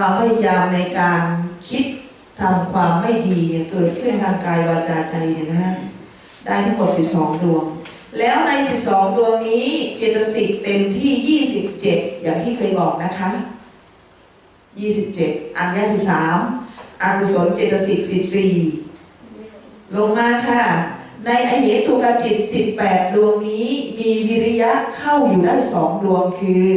ความพยายามในการคิดทำความไม่ดีเนี่ยเกิดขึ้นทางกายวาจาใจเนี่ยนะฮะได้ทั้งหมด 12 ดวง แล้วใน 12 ดวงนี้เจตสิกเต็มที่ 27 อย่างที่เคยบอกนะคะ 27 อัญญา13อกุศลเจตสิก14 ลงมาค่ะ ในอเหตุกจิต 18 ดวงนี้มีวิริยะเข้าอยู่ได้สองดวงคือ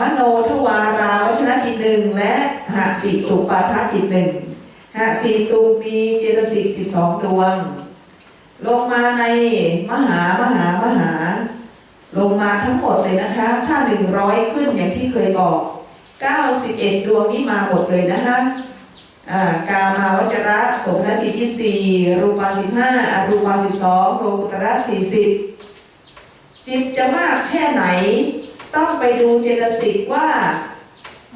มโนทวาราวัชนะจิตหนึ่งและหาสีตุปาทจิตหนึ่งหาสีตุมีเจตสิก12ดวง ลงมาในมหามหามหา ลงมาทั้งหมดเลยนะคะ ถ้า100ขึ้นอย่างที่เคยบอก91ดวงนี้มาหมดเลยนะคะกามาวจระโสมนจิตยี่สี่รูปาสิบห้าอรูปาสิบสองโลกุตระสี่สิบจิตจะมากแค่ไหน ต้องไปดูเจตสิกว่า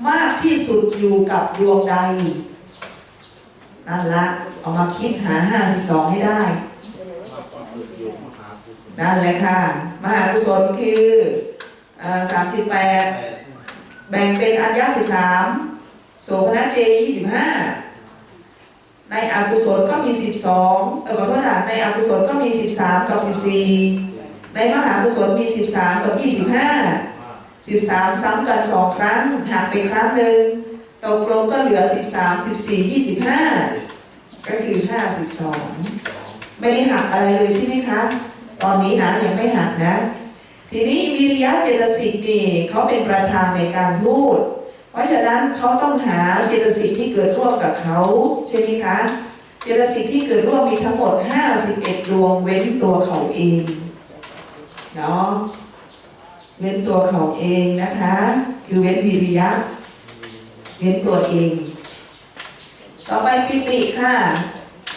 มากที่สุดอยู่กับดวงใดนั่นละเอามาคิดหา52ให้ได้นั่นแหละค่ะ มหากุศลคือสามสิบแปดแบ่งเป็นอัญญสิบสามโสภณเจยี่สิบห้าในอกุศลก็มีสิบสองเออขอโทษนะในอกุศลก็มีสิบสามกับสิบสี่ในมหากุศลมีสิบสามกับยี่สิบห้า สิบสามซ้ำกันสองครั้งหักไปครั้งหนึ่งตกลงก็เหลือสิบสามสิบสี่ยี่สิบห้าก็คือห้าสิบสองไม่ได้หักอะไรเลยใช่ไหมคะตอนนี้นะยังไม่หักนะ ทีนี้วิริยะเจตสิกนี่เขาเป็นประธานในการพูด เพราะฉะนั้นเขาต้องหาเจตสิกที่เกิดร่วมกับเขาใช่ไหมคะเจตสิกที่เกิดร่วมมีทั้งหมด 51 ดวงเว้นตัวเขาเองเนาะ เว้นตัวเขาเองนะคะ คือเว้นวิริยะ เว้นตัวเอง ต่อไปปิติค่ะ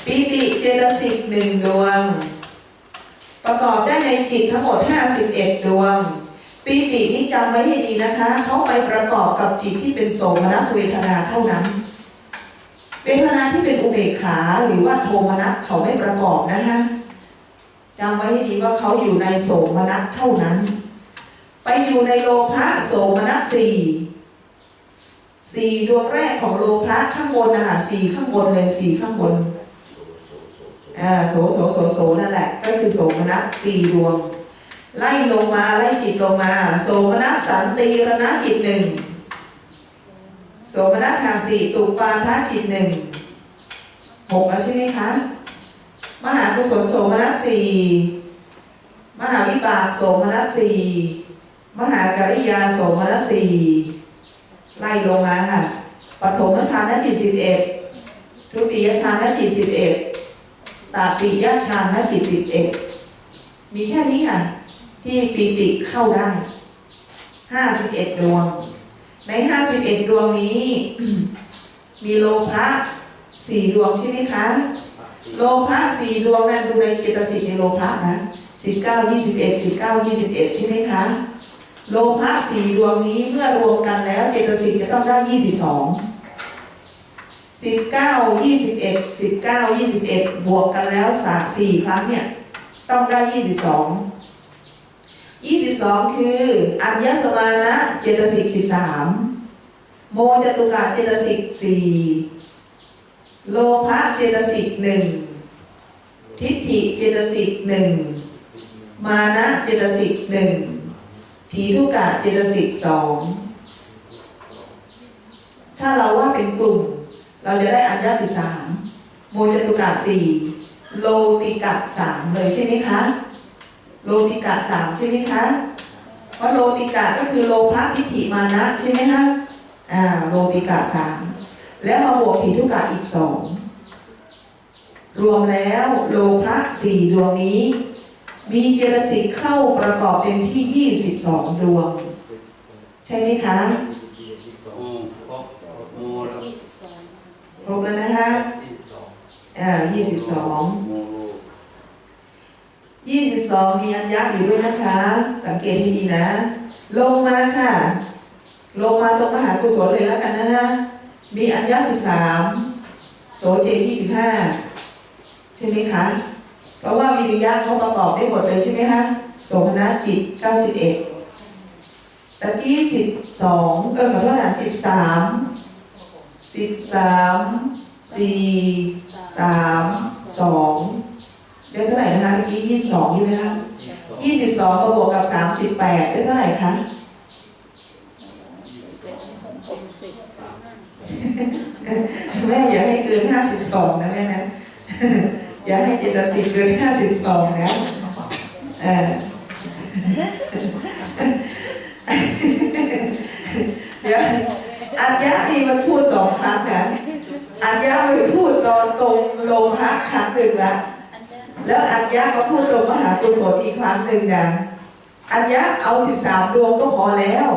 ปิติเจตสิกหนึ่งดวง ประกอบได้ในจิตทั้งหมด 51 ดวงปีตินี้จำไว้ให้ดีนะคะ เขาไปประกอบกับจิตที่เป็นโสมนัสเวทนาเท่านั้น เวทนาที่เป็นอุเบกขาหรือว่าโทมนัสเขาไม่ประกอบนะคะจำไว้ให้ดีว่าเขาอยู่ในโสมนัสเท่านั้น ไปอยู่ในโลภะโสมนัสสี่สี่ดวงแรกของโลภะข้างบนนะคะสี่ข้างบนเลยสี่ข้างบนอ่าโสโสโสโสนั่นแหละ ก็คือโสมนัสสี่ดวง ไล่ลงมาไล่จิตลงมา โสมนัสสันติรณจิตหนึ่งโสมนัสหาสี่ตุปาทาจิตหนึ่งหกแล้วใช่ไหมคะมหากุศลโสมนัสสี่มหาวิบากโสมนัสสี่ มหากริยาโสมนัสสี่ไล่ลงมาค่ะปฐมฌานจิตสิบเอ็ดทุติยฌานจิตสิบเอ็ดตาติยฌานจิตสิบเอ็ดมีแค่นี้ค่ะ ที่ปีติเข้าได้ห้าสิบเอ็ดดวง ในห้าสิบเอ็ดดวงนี้ มีโลภะสี่ดวงใช่ไหมคะ โลภะสี่ดวงนั้นดูในเจตสิกในโลภะนะสิบเก้ายี่สิบเอ็ดสิบเก้ายี่สิบเอ็ดใช่ไหมคะ โลภะสี่ดวงนี้เมื่อรวมกันแล้วเจตสิกจะต้องได้ยี่สิบสองสิบเก้ายี่สิบเอ็ดสิบเก้ายี่สิบเอ็ดบวกกันแล้วสามสี่ครั้งเนี่ยต้องได้ยี่สิบสองยี่สิบสองคืออัญญสมานะเจตสิกสิบสามโมจตุกะเจตสิกสี่โลภะเจตสิกหนึ่งทิฏฐิเจตสิกหนึ่งมานะเจตสิกหนึ่ง ทีทุกะเจตสิกสองถ้าเราว่าเป็นกลุ่ม เราจะได้อัญญาสิบสามโมจตุกะสี่โลติกะสามเลยใช่ไหมคะ โลติกะสามใช่ไหมคะเพราะโลติกะก็คือโลภะทิฏฐิมานะใช่ไหมคะอ่าโลติกะสามแล้วมาบวกถีทุกะอีกสองรวมแล้วโลภะสี่ดวงนี้ มีเจตสิกเข้าประกอบเต็มที่ยี่สิบสองดวง ใช่ไหมคะยี่สิบสองครบแล้วนะคะอ่ายี่สิบสองยี่สิบสองมีอัญญะอยู่ด้วยนะคะ สังเกตให้ดีนะ ลงมาค่ะ ลงมาตรงมหากุศลเลยแล้วกันนะฮะมีอัญญะสิบสามโสเจยี่สิบห้าใช่ไหมคะ เพราะว่าวิริยะเขาประกอบได้หมดเลยใช่ไหมคะโสมนัสจิตเก้าสิบเอ็ดตะกี้สิบสองเออขอโทษนะสิบสามสิบสามสี่สามสองได้เท่าไหร่นะคะตะกี้ยี่สิบสองใช่ไหมคะยี่สิบสองบวกกับสามสิบแปดได้เท่าไหร่คะแม่อย่าให้เกินห้าสิบสองนะแม่นะ อย่าให้เจตสิกเกินห้าสิบสองนะเออเดี๋ยวอัญญานี่มันพูดสองครั้งนะอัญญาไปพูดตอนตรงโลภะครั้งหนึ่งละแล้วอัญญาก็พูดตรงมหากุศลอีกครั้งหนึ่งนะอัญญาเอาสิบสามดวงก็พอแล้ว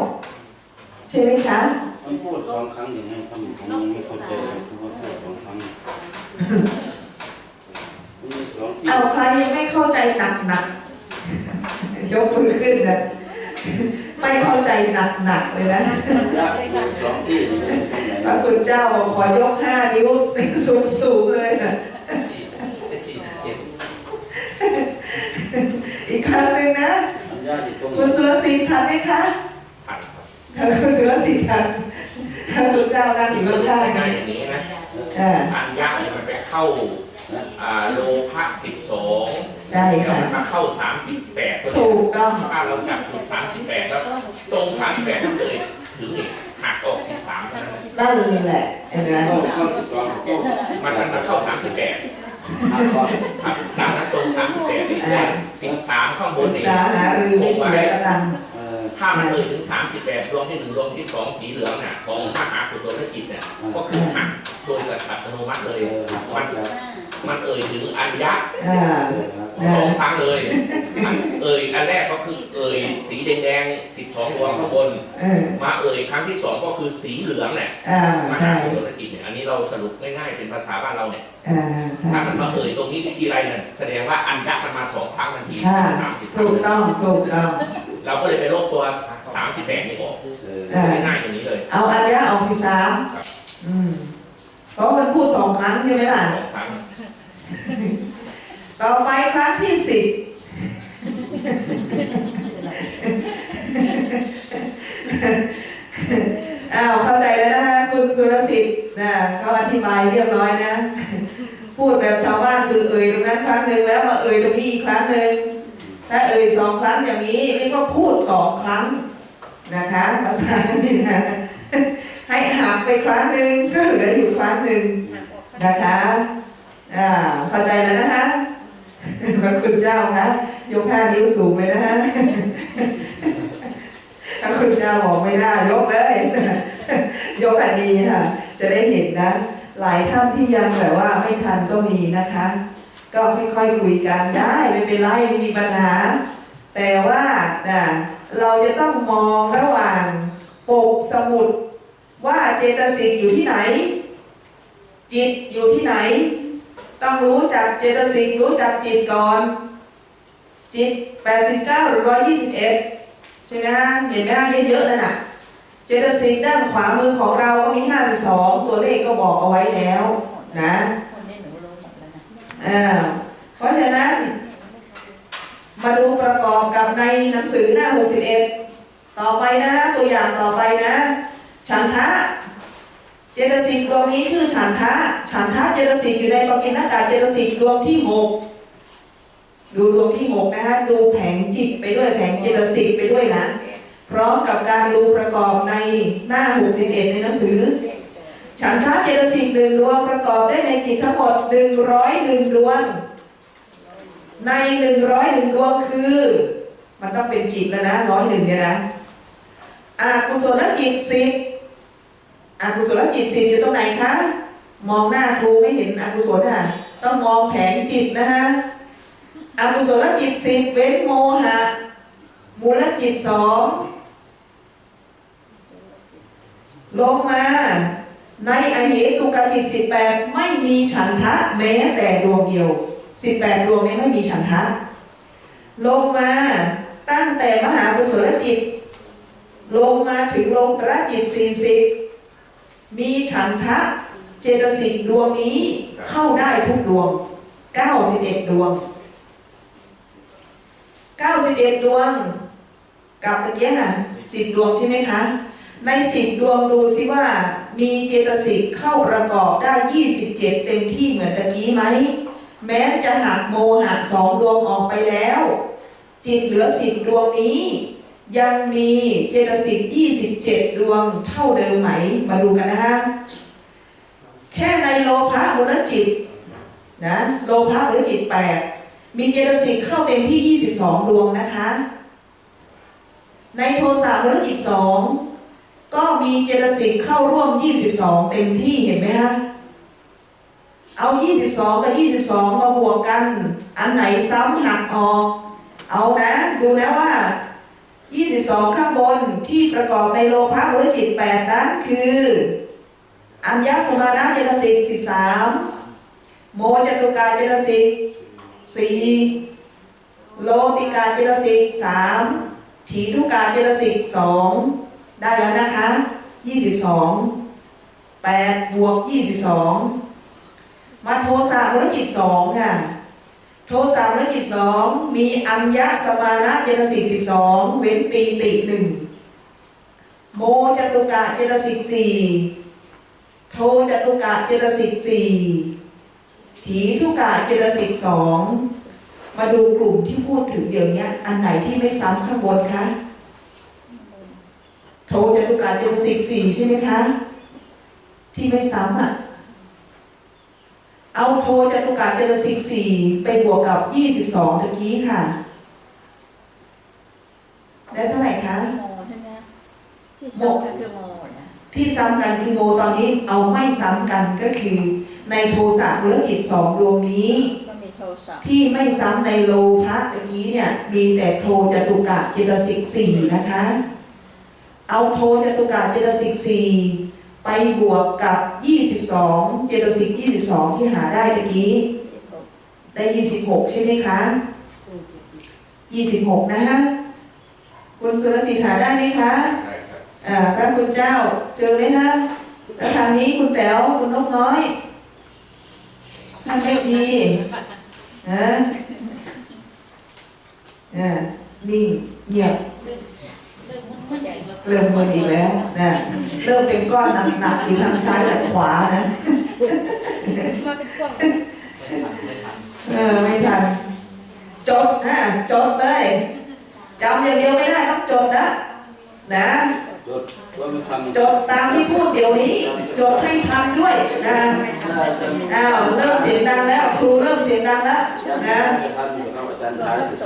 ใช่ไหมคะมันพูดสองครั้งอย่างไงผมผมยังไม่เข้าใจเลยคือว่าพูดสองครั้งนี่สองที่ เอาใครยังไม่เข้าใจหนักหนักๆยกมือขึ้นนะไม่เข้าใจหนักหนักๆเลยนะยากสองที่นี่ตรงไหนพระคุณเจ้าบอกขอยกห้านิ้วสูงสูงๆเลยนะอีกครั้งหนึ่งนะมันยากอยู่ตรงไหนคุณสุรศรีทันไหมคะผ่านครับท่านคุณสุรศรีทันท่านคุณเจ้านั่งอยู่ข้างง่ายๆอย่างนี้นะๆอ่าอันยากเนี่ยมันไปเข้า อ่าโลภะสิบสองใช่แล้วค่ะ มันมาเข้าสามสิบแปดตัวถูนี้กต้อง ถ้าเราจับถูกสามสิบแปดแล้ว ตรงสามสิบแปดถ้าเลยถึงนี่หักออกสิบสามเท่านั้นนั่นเลยแหละเห็นไหมเข้าเข้าสิบสองเข้ามันมันมาเข้าสามสิบแปดหักก่อนครับดังนั้นตรงสามสิบแปดนี่สิบสามข้างบปรึนกนี่ษาหารือให้เสียกระตังเออ ถ้ามันเลยถึงสามสิบแปดดวงที่หนึ่งดวงที่สองสีเหลืองเนี่ยของมหากุศลจิตเนี่ยก็คือหักโดยอัตโนมัติเลเอยอหักก่อมันนแล้ว มันเอ่ยถึงอัญญะอ่าเออหักสองครั้งเลยอันเอ่ยอันแรกก็คือเอ่ยสีแดงๆสิบสองดวงข้างบนเออมาเอ่ยครั้งที่สองก็คือสีเหลืองเนี่ยอ่ามหาใช่กุศลจิตเนี่ยอันนี้เราสรุปง่ายๆเป็นภาษาบ้านเราเนี่ยอ่าใช่ถ้ามันมาเอ่ยตรงนี้ทีไรเนี่ยแสดงว่าอัญญะมันมาสองครั้งทันทีค่ะสามสิบถูกต้องถูกต้องเราก็เลยไปลบตัวสามสิบแปดนี่ออกเอออ่าง่ายๆอย่างนี้เลย เอาอันเนี้ยเอาสิบสามครับอืมเพราะมันพูดสองครั้งใช่ไหมล่ะสองครั้ง ต่อไปครั้งที่สิบอ้าวเข้าใจแล้วนะคะคุณสุรสิทธิ์นะเขาอธิบายเรียบร้อยนะ พูดแบบชาวบ้านคือเอ่ยตรงนั้นครั้งหนึ่งแล้วมาเอ่ยตรงนี้อีกครั้งหนึ่งถ้าเอ่ยสองครั้งอย่างนี้เรียกว่าพูดสองครั้งนะคะภาษานี่นะให้หักไปครั้งหนึ่งก็เหลืออยู่ครั้งหนึ่งนะคะอ่าเข้าใจแล้วนะคะ พระคุณเจ้าคะยกห้านิ้วสูงเลยนะคะพระคุณเจ้าบอกไม่ได้ยกเลย ยกอันนี้ค่ะ จะได้เห็นนะ หลายท่านที่ยังแบบว่าไม่ทันก็มีนะคะ ก็ค่อยๆคุยกันได้ไม่เป็นไรไม่มีปัญหา แต่ว่านะเราจะต้องมองระหว่างปกสมุดว่าเจตสิกอยู่ที่ไหน จิตอยู่ที่ไหน ต้องรู้จักเจตสิกรู้จักจิตก่อน จิต 89 หรือ 121 ใช่ไหมฮะเห็นไหมฮะเยอะๆนั่นน่ะเจตสิกด้านขวามือของเราก็มี 52 ตัวเลขก็บอกเอาไว้แล้วนะคนนี้หนูรู้หมดแล้วนะอ่าเพราะฉะนั้น มาดูประกอบกับในหนังสือหน้า 61 ต่อไปนะฮะตัวอย่างต่อไปนะ ฉันทะ เจตสิกดวงนี้คือฉันทะฉันทะเจตสิกอยู่ในปกิณกาเจตสิกดวงที่หกดูดวงที่หกนะฮะดูแผงจิตไปด้วยแผงเจตสิกไปด้วยนะ พร้อมกับการดูประกอบในหน้า61ในหนังสือ ฉันทะเจตสิกหนึ่งดวงประกอบได้ในจิตทั้งหมด101ดวง ใน101ดวงคือ มันต้องเป็นจิตแล้วนะร้อยหนึ่งเนี่ยนะอกุศลจิตสิบ อกุศลจิตสิอยู่ตรงไหนคะ มองหน้าครูไม่เห็นอกุศลอะ ต้องมองแผงจิตนะฮะอกุศลจิตสิบเว้นโมหะ มูลจิตสองลงมา ในอเหตุกจิตสิบแปดไม่มีฉันทะแม้แต่ดวงเดียวสิบแปดดวงนี้ไม่มีฉันทะ ลงมาตั้งแต่มหากุศลจิต ลงมาถึงลงตระจิตสี่สิบ มีฉันทะเจตสิกดวงนี้เข้าได้ทุกดวง 91 ดวง 91 ดวง กับตะเกียค่ะสิบดวงใช่ไหมคะ ในสิบดวงดูซิว่า มีเจตสิกเข้าประกอบได้ 27 เต็มที่เหมือนตะกี้ไหม แม้จะหักโมหักสองดวงออกไปแล้ว จิตเหลือสิบดวงนี้ ยังมีเจตสิก27ดวงเท่าเดิมไหม มาดูกันนะฮะ แค่ในโลภะมุนจิตนะโลภะมุนจิตแปดมีเจตสิกเข้าเต็มที่22ดวงนะคะ ในโทสะมุนจิตสองก็มีเจตสิกเข้าร่วม22เต็มที่เห็นไหมฮะ เอา22กับ22มาบวกกัน อันไหนซ้ำหักออก เอานะ ดูนะว่า 22 ข้างบนที่ประกอบในโลภะมุนจิต 8 นั้นคือ อัญญสมานะเจตสิก13 โมจตุกาเจตสิก4โลติกาเจตสิก3ถีทุกาเจตสิก2ได้แล้วนะคะ 22 8 บวก 22 มาโทสะภารกิจ2ค่ะ โทสะภารกิจ2มีอัญญสมานะเจตสิก12เว้นปีติ1โมจตุกะเจตสิก4โทจตุกะเจตสิกสี่ถีทุกะเจตสิกสองมาดูกลุ่มที่พูดถึงเดี๋ยวนี้อันไหนที่ไม่ซ้ำข้างบนคะโทจตุกะเจตสิกสี่ใช่ไหมคะ ที่ไม่ซ้ำอะ เอาโทจตุกะเจตสิกสี่ไปบวกกับยี่สิบสองตะกี้ค่ะ ได้เท่าไหร่คะโมใช่ไหมที่ชอบก็คือโมนะที่ซ้ำกันคือโมตอนนี้เอาไม่ซ้ำกันก็คือ ในโทสะธุรกิจสองดวงนี้ก็มีโทสะที่ไม่ซ้ำในโลภะตะกี้เนี่ย มีแต่โทจตุกะเจตสิกสี่นะคะ เอาโทจตุกะเจตสิกสี่ ไปบวกกับ 22 เจตสิก22 ที่หาได้ตะกี้ ได้ 26 ใช่ไหมคะ 26 นะฮะ คุณสุรศิษฐ์หาได้ไหมคะได้ครับอ่าพระคุณเจ้าเจอไหมฮะแล้วทางนี้คุณแต๋วคุณนกน้อยท่านแม่ชีนะอ่านิ่งเงียบ เริ่มมึนอีกแล้วนะเริ่มเป็นก้อนหนักๆอยู่ทางซ้ายและขวานะเออไม่ทันจดฮะจดเลยจำอย่างเดียวไม่ได้ต้องจดนะนะจดตามที่พูดเดี๋ยวนี้ จดให้ทันด้วยนะอ้าวเริ่มเสียงดังแล้วครูเริ่มเสียงดังแล้วนะ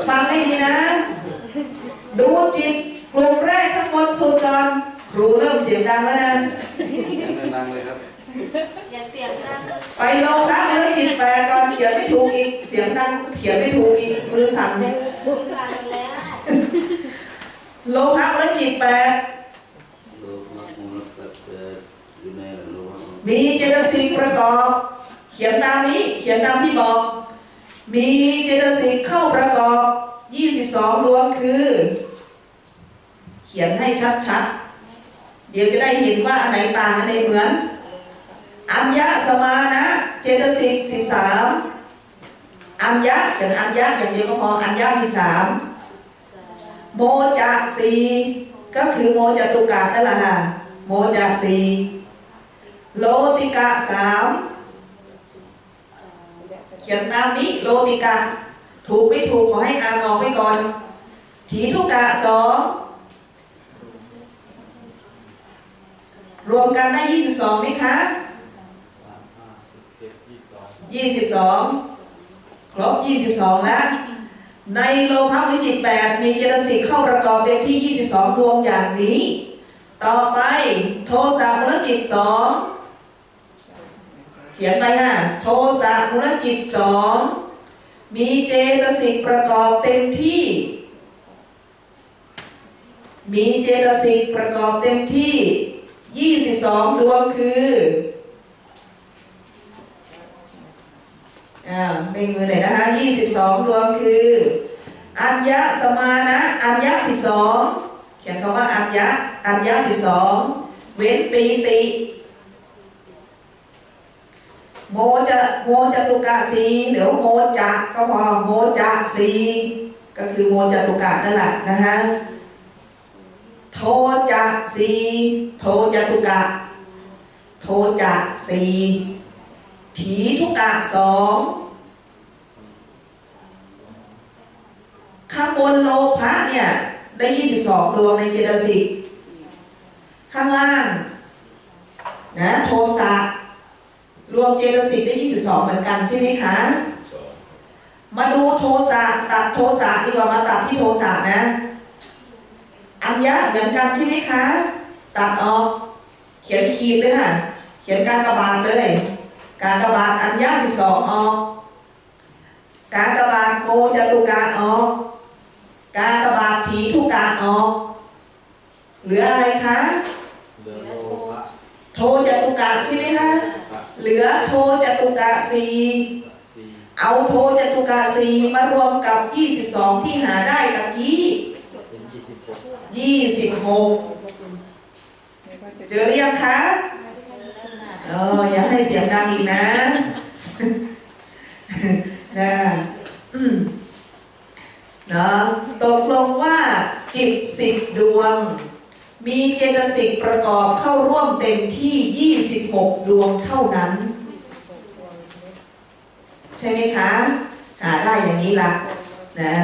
ฟังให้ดีนะ ดูจิต กลุ่มแรกข้างบนสุดก่อนครูเริ่มเสียงดังแล้วนะยังนั่งเลยครับอย่าเสียงดังไปลงครับแล้วจิตแปลก่อนเขียนไม่ถูกอีกเสียงดังเขียนไม่ถูกอีกมือสั่นคุยสั่นแล้วโลภะและจิตแปดโลภะมูลสัตว์เกิดอยู่ในโลภะมีเจตสิกประกอบ เขียนตามนี้เขียนตามที่บอก มีเจตสิกเข้าประกอบ 22ดวงคือ เขียนให้ชัดๆ เดี๋ยวจะได้เห็นว่าอันไหนต่างอันไหนเหมือน อัญญะสมานะเจตสิก13อัญญะเขียนอัญญะอย่างเดียวก็พออัญญะ13โมจะสีก็คือโมจตุกะนั่นแหละค่ะโมจะสีโลติกะสามเขียนตามนี้โลติกะ ถูกไม่ถูกขอให้อ่านออกไว้ก่อนถีทุกะสอง รวมกันได้ 22ไหมคะ22 ครบ 22 แล้ว ในโลภะวิจิตแปดมีเจตสิกเข้าประกอบเต็มที่ 22ดวงอย่างนี้ ต่อไปโทสะมุลจิตสองเขียนไปฮะโทสะมุลจิตสองมีเจตสิกประกอบเต็มที่ มีเจตสิกประกอบเต็มที่ 22ดวงคืออ้าวในมือหนอยนะคะ22ดวงคือ อัญญะสมานะอัญญะ12เขียนคำว่าอัญญะอัญญะ12เว้นปีติโมจะโมจะตุกะสีเดี๋ยวโมจะก็พอโมจะสีก็คือโมจะตุกะนั่นแหละนะฮะ โทจะสีโทจตุกะ โทจะสีถีทุกะสองข้างบนโลภะเนี่ย ได้ 22 ดวงในเจตสิก ข้างล่างนะโทสะรวมเจตสิกได้ 22 เหมือนกันใช่ไหมคะสองมาดูโทสะตัดโทสะดีกว่ามาตัดที่โทสะนะ อัญญะเหมือนกันใช่ไหมคะ ตัดออก เขียนขีดเลยค่ะ เขียนการกระบาดเลย การกระบาดอัญญะสิบสองออก การกระบาดโมจตุการออก การกระบาดถีทุกการออก เหลืออะไรคะเดือโลภะโทจตุกะใช่ไหมคะ เหลือโทจตุกะสี่สี่เอาโทจตุกาสีมารวมกับ 22 ที่หาได้ตะกี้ ยี่สิบหก26เจอหรือยังคะเอออย่าให้เสียงดังอีกนะนะเนาะตกลงว่าจิตสิบดวง มีเจตสิกประกอบเข้าร่วมเต็มที่ 26 ดวงเท่านั้น ใช่ไหมคะ หาได้อย่างนี้ละนะ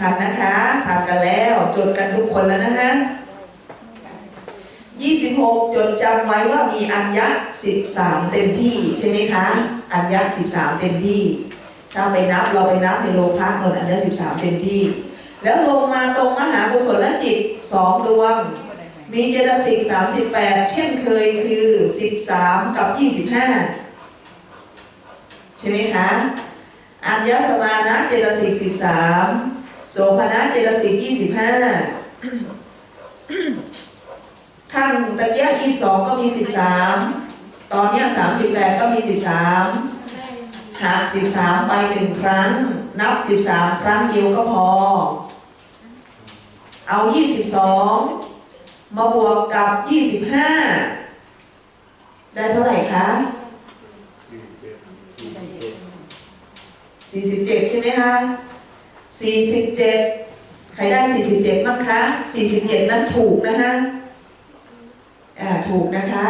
ทันนะคะทันกันแล้วจดกันทุกคนแล้วนะคะ26 จดจำไว้ว่ามีอัญญะ13 เต็มที่ใช่ไหมคะ อัญญะ13 เต็มที่ ถ้าไปนับเราไปนับในโลภะนนอัญญะ13 เต็มที่ แล้วลงมาตรงมหากุศลจิต2ดวง มีเจตสิก38 เช่นเคยคือ 13 กับ 25 ใช่ไหมคะ อัญญสมานะเจตสิกสิบสาม โสภณะเจตสิกยี่สิบห้าขั้นตะเกียบยี่สองก็มีสิบสามตอนนี้สามสิบแปดก็มีสิบสามหากสิบสามไปหนึ่งครั้ง นับสิบสามครั้งเดียวก็พอ เอายี่สิบสองมาบวกกับยี่สิบห้าได้เท่าไหร่คะสี่สิบเจ็ดสี่สิบเจ็ดใช่ไหมคะ 47 ใครได้ 47บ้างคะ 47 นั้นถูกนะคะอ่าถูกนะคะ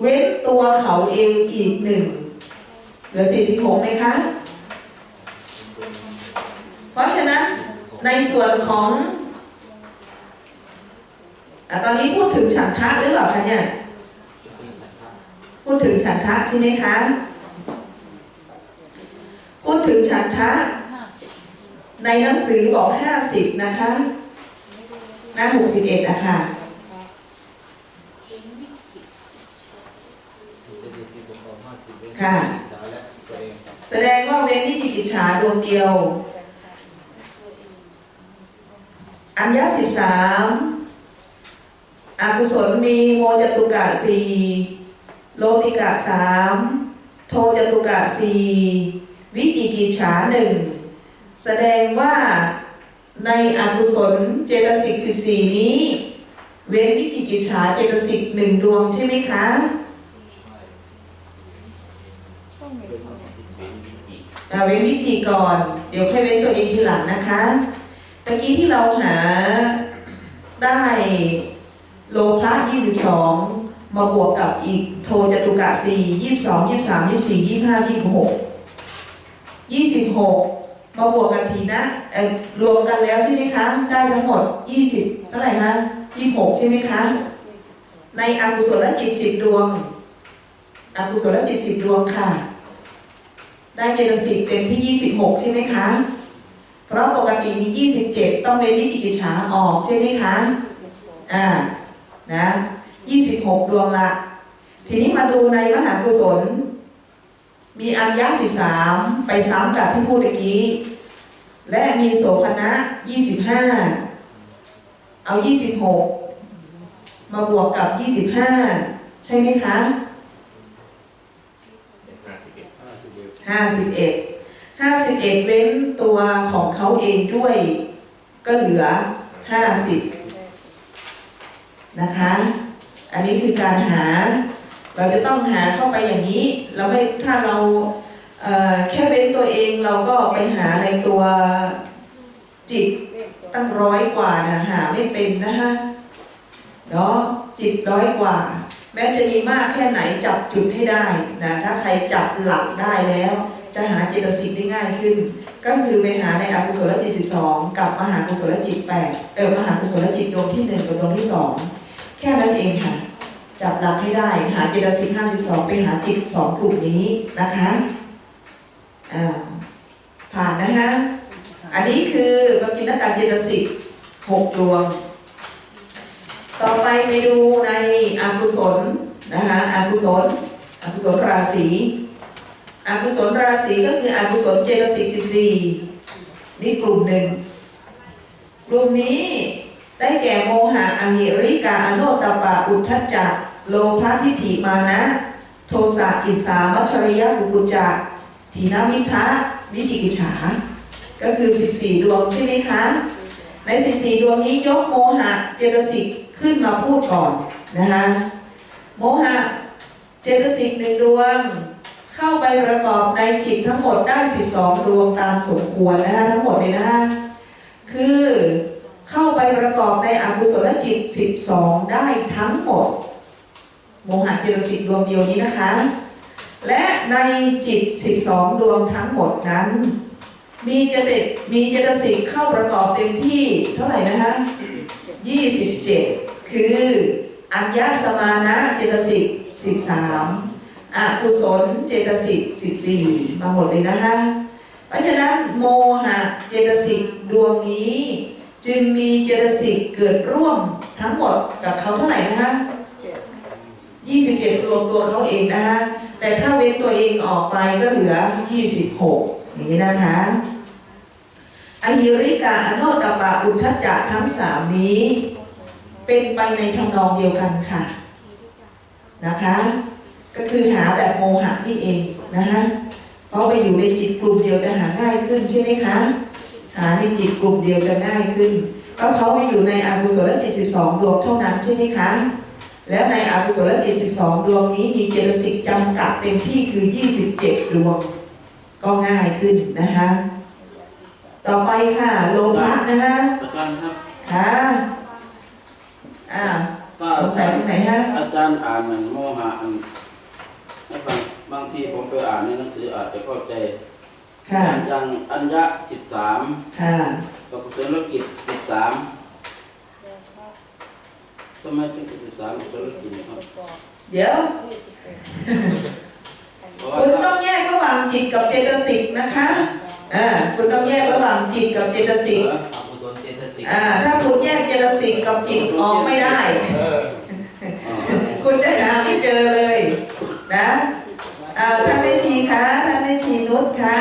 เว้นตัวเขาเองอีกหนึ่งเหลือ 46ไหมคะ เพราะฉะนั้นในส่วนของอตอนนี้พูดถึงฉันทะหรือเปล่าคะเนี่ยพูดถึงฉันทะใช่ไหมคะ พูดถึงฉันทะ ในหนังสือบอกห้า61อะคะจะดีที่ผมเอาห้าสิบเอ็ดค่ะสายและแสดงว่าเว้นวิจิกิจฉาดวงเดียว อัญญาสิบสามอกุศลมีโมจตุกะสี่โลติกะสามโทจตุกะสี่วิจิกิจฉาหนึ่ง แสดงว่าในอกุศลเจตสิกสิบสี่นี้ เว้นวิจิกิจฉาเจตสิกหนึ่งดวงใช่ไหมคะเท่าไหร่เป็นวิจิอ่าเว้นวิธีก่อน เดี๋ยวค่อยเว้นตัวเองทีหลังนะคะตะกี้ที่เราหาได้โลภะ22 มาบวกกับอีกโทจตุกะ4 22 23 24 25 26 26 มาบวกกันทีนะรวมกันแล้วใช่ไหมคะ ได้ทั้งหมด 20 เท่าไหร่คะ26 ใช่ไหมคะ ในอกุศลจิต10 ดวง อกุศลจิต10 ดวงค่ะ ได้เจตสิกเต็มที่ 26 ใช่ไหมคะ เพราะปกติมี 27 ต้องเป็นวิจิกิจฉาออกใช่ไหมคะ อ่า นะ 26 ดวงละ ทีนี้มาดูในมหากุศล มีอัญญา13ไปซ้ำกับที่พูดเมื่อกี้ และมีโสภณะ25เอา26มาบวกกับ25ใช่ไหมคะเป็นห้าสิบห้าสิบเอ็ดห้าสิบเอ็ดห้าสิบเอ็ดเว้นตัวของเขาเองด้วย ก็เหลือห้าสิบนะคะ อันนี้คือการหา เราจะต้องหาเข้าไปอย่างนี้ เราไม่ถ้าเราเแค่เว้นตัวเองเราก็ไปหาในตัวจิตตัวตั้งร้อยกว่านะหาไม่เป็นนะฮะเนาะจิตร้อยกว่า แม้จะมีมากแค่ไหนจับจุดให้ได้นะถ้าใครจับหลักได้แล้ว จะหาเจตสิกได้ง่ายขึ้น ก็คือไปหาในอกุศลจิต 12 กับมหากุศลจิต8เออมหากุศลจิตดวงที่1กับดวงที่ 2 แค่นั้นเองค่ะ จับหลักให้ได้ หาเจตสิก52ไปหาจิต2กลุ่มนี้นะคะผ่านนะคะ อันนี้คือปกินตาเจตสิก6ดวง ต่อไปไปดูในอกุศลนะคะอกุศลอกุศลราศีอกุศลราศีก็คืออกุศลเจตสิก14นี่กลุ่มหนึ่งกลุ่มนี้ได้แก่โมหะอหิริกาอโนตปะอุทธัจจะ โลภะทิฏฐิมานะ โทสะกิสามัชริยะกุกุจจะทีนามิทะวิจิกิจฉา ก็คือ 14 ดวงใช่ไหมคะ ใน 14 ดวงนี้ยกโมหะเจตสิกขึ้นมาพูดก่อนนะคะโมหะเจตสิกหนึ่งดวง เข้าไปประกอบในจิตทั้งหมดได้ 12 ดวงตามสมควรนะคะทั้งหมดเลยนะคะคือเข้าไปประกอบในอกุศลจิต 12 ได้ทั้งหมด โมหะเจตสิกดวงเดียวนี้นะคะ และในจิต 12 ดวงทั้งหมดนั้น มีเจตมีเจตสิกเข้าประกอบเต็มที่เท่าไหร่นะคะ 27 คืออัญญสมานะเจตสิก13อกุศลเจตสิก14 มาหมดเลยนะคะเพราะฉะนั้นโมหะเจตสิกดวงนี้ จึงมีเจตสิกเกิดร่วมทั้งหมดกับเขาเท่าไหร่นะคะ 27 รวมตัวเขาเองนะคะแต่ถ้าเว้นตัวเองออกไปก็เหลือ 26 อย่างนี้นะคะอหิริกาอโนตปะอุทธัจจะทั้งสามนี้ เป็นไปในทำนองเดียวกันค่ะนะคะ ก็คือหาแบบโมหะนี่เองนะคะเพราะไปอยู่ในจิตกลุ่มเดียวจะหาง่ายขึ้นใช่ไหมคะหาในจิตกลุ่มเดียวจะง่ายขึ้นเพราะเขาไปอยู่ในอกุศลจิต 12 ดวงเท่านั้นใช่ไหมคะ แล้วในอภิสุรจิต 12 ดวงนี้มีเจตสิกจำกัดเต็มที่คือ 27 ดวง ก็ง่ายขึ้นนะคะ ต่อไปค่ะ โลภะนะคะประการครับค่ะอ่าสงสัยที่ไหนฮะ อาจารย์อ่านมันโมหะอันให้ฟังบางทีผมไปอ่านในหนังสืออาจจะเข้าใจค่ะอย่างอัญญะามค่ะประกอบธุรกิจาม ทำไมาชิกที่สามคนกินครับเดี๋ยว คุณต้องแยกระหว่างจิตกับเจตสิกนะคะอ่าคุณต้องแยกระหว่างจิตกับเจตสิกอ่าถ้าคุณแยกเจตสิกกับจิตออกไม่ได้ คุณจะหาไม่เจอเลยนะอ่าท่านแม่ชีคะท่านแม่ชีนุชคะ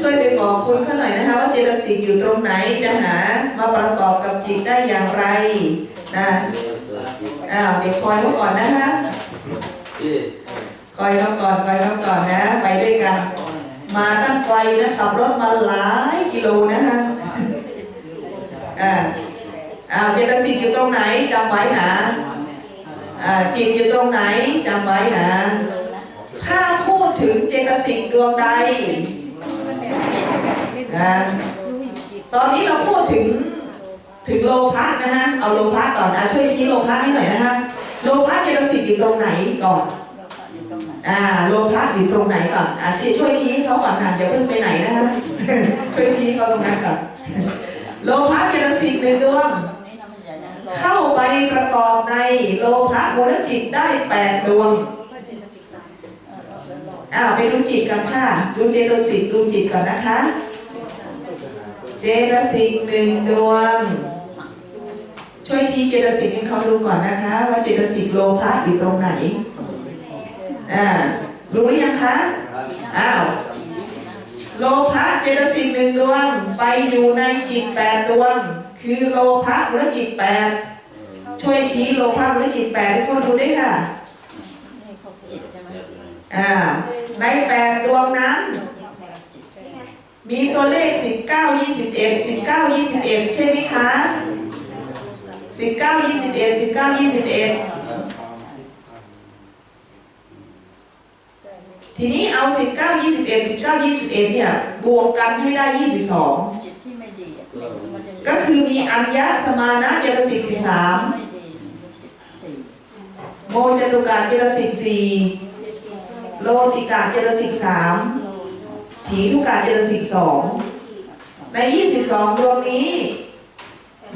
ช่วยไปบอกคุณเขาหน่อยนะคะ ว่าเจตสิกอยู่ตรงไหนจะหามาประกอบกับจิตได้อย่างไรนะ อ้าวเด็กคอยเขาก่อนนะคะคอยเขาก่อนคอยเขาก่อนนะ ไปด้วยกัน มาตั้งไกลนะขับรถมาหลายกิโลนะคะอ่าอ้าวเจตสิกอยู่ตรงไหนจำไว้นะอ่าจิตอยู่ตรงไหนจำไว้นะ ถ้าพูดถึงเจตสิกดวงใดนะตอนนี้เราพูดถึง ถึงโลภะนะฮะเอาโลภะก่อนนะช่วยชี้โลภะให้หน่อยนะฮะโลภะเจตสิกอยู่ตรงไหนก่อนอ่าโลภะอยู่ตรงไหนก่อนอ่าชี้ช่วยชี้ให้เขาก่อนค่ะอย่าเพิ่งไปไหนนะฮะช่วยชี้เขาตรงนั้นก่อนโลภะเจตสิกหนึ่งดวงเข้าไปประกอบในโลภะมูลจิตได้แปดดวงอ้าวไปดูจิตกันค่ะดูเจตสิกดูจิตก่อนนะคะ เจตสิกหนึ่งดวง ช่วยชี้เจตสิกให้เขาดูก่อนนะคะ ว่าเจตสิกโลภะอยู่ตรงไหนอ่ารู้หรือยังคะอ้าวโลภะเจตสิกหนึ่งดวงไปอยู่ในจิตแปดดวง คือโลภะมูลจิตแปดช่วยชี้โลภะมูลจิตแปดให้เขาดูด้วยค่ะอ่าในแปดดวงนั้นมีตัวเลข 19 21 19 21 ใช่ไหมคะ สิบเก้ายี่สิบเอ็ดสิบเก้ายี่สิบเอ็ดทีนี้เอาสิบเก้ายี่สิบเอ็ดสิบเก้ายี่สิบเอ็ดเนี่ยบวกกันให้ได้ยี่สิบสองก็คือมีอัญญสมานะเจตสิกสิบสามโมจตุกาเจตสิกสี่โลติกาเจตสิกสามถีทุกาเจตสิกสองในยี่สิบสองดวงนี้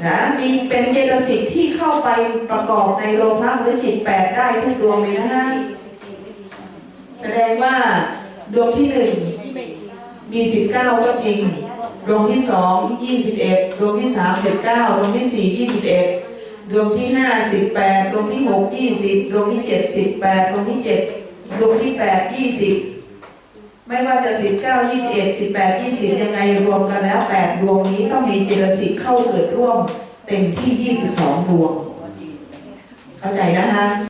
นะมีเป็นเจตสิกที่เข้าไปประกอบในโลภะหรือจิตแปดได้ทุกดวงเลยนะฮะแสดงว่าดวงที่หนึ่งมี19ก็จริง ดวงที่สองยี่สิบเอ็ดดวงที่สามสิบเก้าดวงที่สี่ยี่สิบเอ็ดดวงที่ห้าสิบแปดดวงที่หกยี่สิบดวงที่เจ็ดสิบแปดดวงที่เจ็ดดวงที่แปดยี่สิบ ไม่ว่าจะสิบเก้ายี่สิบเอ็ดสิบแปดยี่สิบยังไงรวมกันแล้วแปดดวงนี้ต้องมีเจตสิกเข้าเกิดร่วมเต็มที่ยี่สิบสองดวง เข้าใจนะคะ